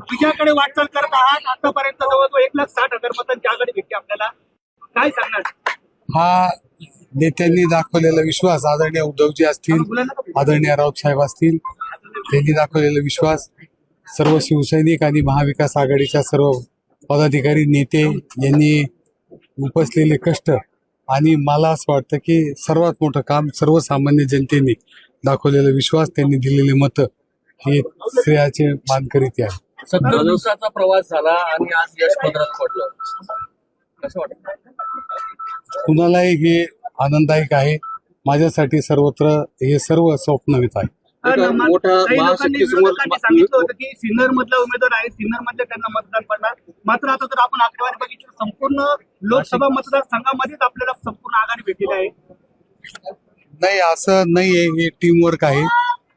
तुझ्याकडे वाटचाल करत आहात. आतापर्यंत जवळजवळ एक लाख साठ हजार मतांची आघाडी भेटली आपल्याला. काय सांगणार? हा नेत्यांनी दाखवलेला विश्वास. आदरणीय उद्धवजी असतील आदरणीय राऊत साहेब असतील त्यांनी दाखवलेला विश्वास. सर्व शिवसैनिक आणि महाविकास आघाडीच्या सर्व पदाधिकारी नेते यांनी उपसलेले कष्ट आणि मला असं वाटतं की सर्वात मोठं काम सर्वसामान्य जनतेने दाखवलेला विश्वास त्यांनी दिलेले मतं हे श्रेयाचे मानकरीत आहे सत्तर दिवसाचा प्रवास झाला आणि आज यश पदरात पडलं. कसं वाटतं कुणालाही हे आनंददायक आहे. माझ्यासाठी सर्वत्र हे सर्व स्वप्नवित आहे. एका मोठा महाशक्ती समोर सांगितलं होतं की सिन्नर मधला उमेदवार आहे सिन्नरमध्ये त्यांना मतदान पडणार. मात्र आता जर आपण आकडेवारी बघितली तर संपूर्ण लोकसभा मतदारसंघामध्येच आपल्याला संपूर्ण आघाडी भेटलेली आहे. नाही असं नाहीये. हे टीम वर्क आहे.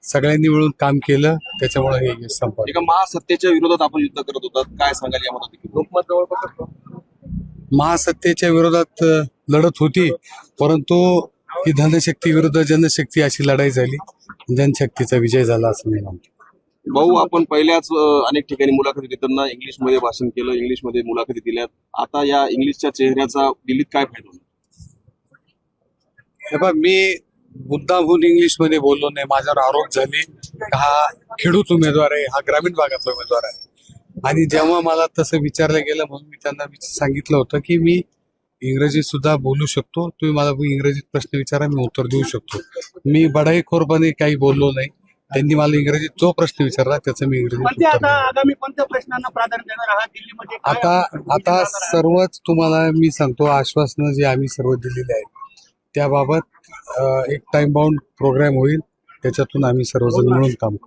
सगळ्यांनी मिळून काम केलं त्याच्यामुळे हे यश संपलं. एका महासत्तेच्या विरोधात आपण युद्ध करत होतात काय सांगाल या मदती लोकमत जवळपास. महासत्तेच्या विरोधात लढत होती परंतु ही धनशक्ती विरुद्ध जनशक्ती अशी लढाई झाली. जनशक्तीचा विजय झाला असं मी मानतो भाऊ आपण पहिल्याच अनेक ठिकाणी मुलाखती देताना इंग्लिशमध्ये भाषण केलं इंग्लिशमध्ये मुलाखती दिल्यात. आता या इंग्लिशच्या चेहऱ्याचा दिल्लीत काय फायदा हे बघ मी मुद्दामहून इंग्लिशमध्ये बोललो नाही माझ्यावर आरोप झाले हा खेडूत उमेदवार आहे हा ग्रामीण भागातला उमेदवार आहे. आणि जेव्हा मला तसं विचारलं गेलं म्हणून मी त्यांना सांगितलं होतं की मी इंग्रजी सुद्धा बोलू शकतो तुम्ही मला इंग्रजीत प्रश्न विचारा मी उत्तर देऊ शकतो. मी बढाईखोरपणे काही बोललो नाही त्यांनी मला इंग्रजीत जो प्रश्न विचारला त्याचं मी इंग्रजीत उत्तर आता आता? सर्वच तुम्हाला मी सांगतो आश्वासनं जे आम्ही सर्व दिलेली आहेत त्याबाबत अ, एक टाइम बाउंड प्रोग्राम होईल. त्याच्यातून आम्ही सर्वजण मिळून काम करू.